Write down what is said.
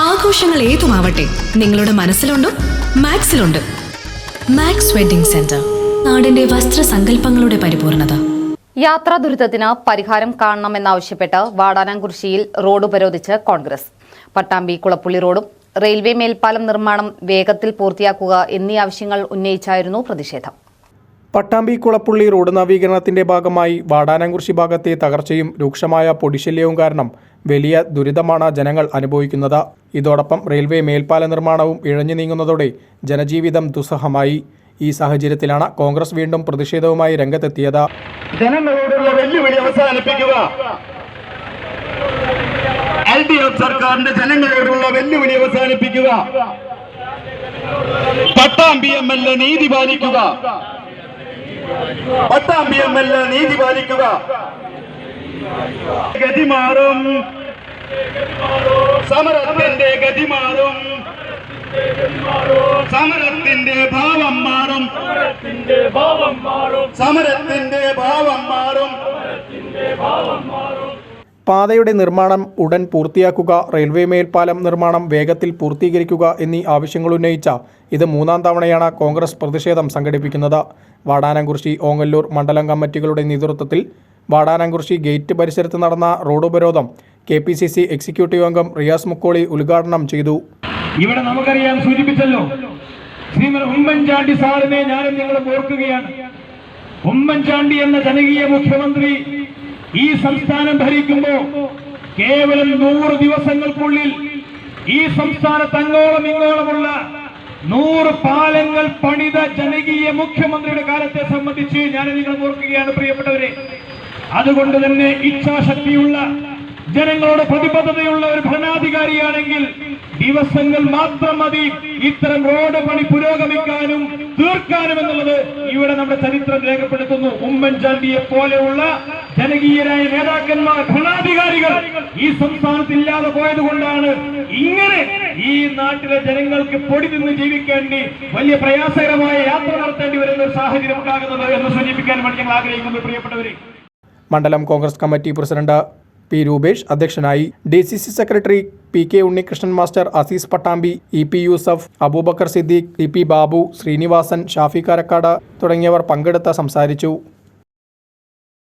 ആഘോഷങ്ങൾ ഏതുമാവട്ടെ നിങ്ങളുടെ മനസ്സിലുണ്ടോ മാക്സിലുണ്ട്. മാക്സ് വെഡിംഗ് സെന്റർ നാടിന്റെ വസ്ത്രസങ്കല്പങ്ങളുടെ പരിപൂർണത. യാത്രാ ദുരിതത്തിന് പരിഹാരം കാണണമെന്നാവശ്യപ്പെട്ട് വാടാനാംകുറിശ്ശിയിൽ റോഡ് ഉപരോധിച്ച് കോൺഗ്രസ്. പട്ടാമ്പി കുളപ്പുള്ളി റോഡും റെയിൽവേ മേൽപ്പാലം നിർമ്മാണം വേഗത്തിൽ പൂർത്തിയാക്കുക എന്നീ ആവശ്യങ്ങൾ ഉന്നയിച്ചായിരുന്നു പ്രതിഷേധം. പട്ടാമ്പി കുളപ്പുള്ളി റോഡ് നവീകരണത്തിന്റെ ഭാഗമായി വാടാനംകുറിശി ഭാഗത്തെ തകർച്ചയും രൂക്ഷമായ പൊടിശല്യവും കാരണം വലിയ ദുരിതമാണ് ജനങ്ങൾ അനുഭവിക്കുന്നത്. ഇതോടൊപ്പം റെയിൽവേ മേൽപ്പാല നിർമ്മാണവും ഇഴഞ്ഞു നീങ്ങുന്നതോടെ ജനജീവിതം ദുസ്സഹമായി. ഈ സാഹചര്യത്തിലാണ് കോൺഗ്രസ് വീണ്ടും പ്രതിഷേധവുമായി രംഗത്തെത്തിയത്. ജനങ്ങളോടുള്ള വെല്ലുവിളി അവസാനിപ്പിക്കുക. എൽ ഡി എഫ് സർക്കാരിന്റെ ജനങ്ങളോടുള്ള വെല്ലുവിളി അവസാനിപ്പിക്കുക. പട്ടാമ്പി എം എൽ എ നീതി പാലിക്കുക. പട്ടാമ്പി എം എൽ നീതി പാലിക്കുക. ഗതി മാറും. സമരത്തിന്റെ ഗതി മാറും. സമരത്തിന്റെ ഭാവം മാറും. സമരത്തിന്റെ ഭാവം മാറും. പാതയുടെ നിർമ്മാണം ഉടൻ പൂർത്തിയാക്കുക റെയിൽവേ മേൽപ്പാലം നിർമ്മാണം വേഗത്തിൽ പൂർത്തീകരിക്കുക എന്നീ ആവശ്യങ്ങൾ ഉന്നയിച്ച ഇത് മൂന്നാം തവണയാണ് കോൺഗ്രസ് പ്രതിഷേധം സംഘടിപ്പിക്കുന്നത്. വാടാനംകുറിശി ഓങ്ങല്ലൂർ മണ്ഡലം കമ്മിറ്റികളുടെ നേതൃത്വത്തിൽ വാടാനംകുറിശി ഗേറ്റ് പരിസരത്ത് നടന്ന റോഡ് ഉപരോധം K P C C executive അംഗം റിയാസ് മുക്കോളി ഉദ്ഘാടനം ചെയ്തു. ഇവിടെ നമുക്കറിയാം സൂചിപ്പിച്ചല്ലോ ശ്രീമതി ഉമ്മൻചാണ്ടി സാറിനെ ഞാനും നിങ്ങളും ഓർക്കുകയാണ്. ഉമ്മൻചാണ്ടി എന്ന ജനകീയ മുഖ്യമന്ത്രി ഈ സംസ്ഥാനം ഭരിക്കുമ്പോ കേവലം നൂറ് ദിവസങ്ങൾക്കുള്ളിൽ ഈ സംസ്ഥാനത്ത് അങ്ങോളം ഇങ്ങോളമുള്ള നൂറ് പാലങ്ങൾ പണിത ജനകീയ മുഖ്യമന്ത്രിയുടെ കാലത്തെ സംബന്ധിച്ച് ഞാൻ നിങ്ങൾ ഓർക്കുകയാണ് പ്രിയപ്പെട്ടവരെ. അതുകൊണ്ട് തന്നെ ഇച്ഛാശക്തിയുള്ള ജനങ്ങളോട് പ്രതിബദ്ധതയുള്ള ഒരു ഭരണാധികാരിയാണെങ്കിൽ ദിവസങ്ങൾ മാത്രം മതി ഇത്തരം റോഡ് പണി പുരോഗമിക്കാനും തീർക്കാനും എന്നുള്ളത് ഇവിടെ നമ്മുടെ ചരിത്രം രേഖപ്പെടുത്തുന്നു. ഉമ്മൻചാണ്ടിയെ പോലെയുള്ള ജനകീയരായ നേതാക്കന്മാർ ഭരണാധികാരികൾ ഈ സംസ്ഥാനത്ത് ഇല്ലാതെ പോയത് കൊണ്ടാണ് ഇങ്ങനെ ഈ നാട്ടിലെ ജനങ്ങൾക്ക് പൊടി നിന്ന് ജീവിക്കേണ്ടി വലിയ പ്രയാസകരമായ യാത്ര നടത്തേണ്ടി വരുന്ന ഒരു സാഹചര്യം ഉണ്ടാകുന്നത് എന്ന് സൂചിപ്പിക്കാൻ വേണ്ടി ഞങ്ങൾ ആഗ്രഹിക്കുന്നു പ്രിയപ്പെട്ടവരെ. മണ്ഡലം Congress committee president P Rupesh അധ്യക്ഷനായി D C C secretary P K Unnikrishnan master Azeez Pattambi E P Yusuf Aboobacker Siddique E P Babu Srinivasan Shafi Karakkad തുടങ്ങിയവർ പങ്കെടുത്ത സംസാരിച്ചു.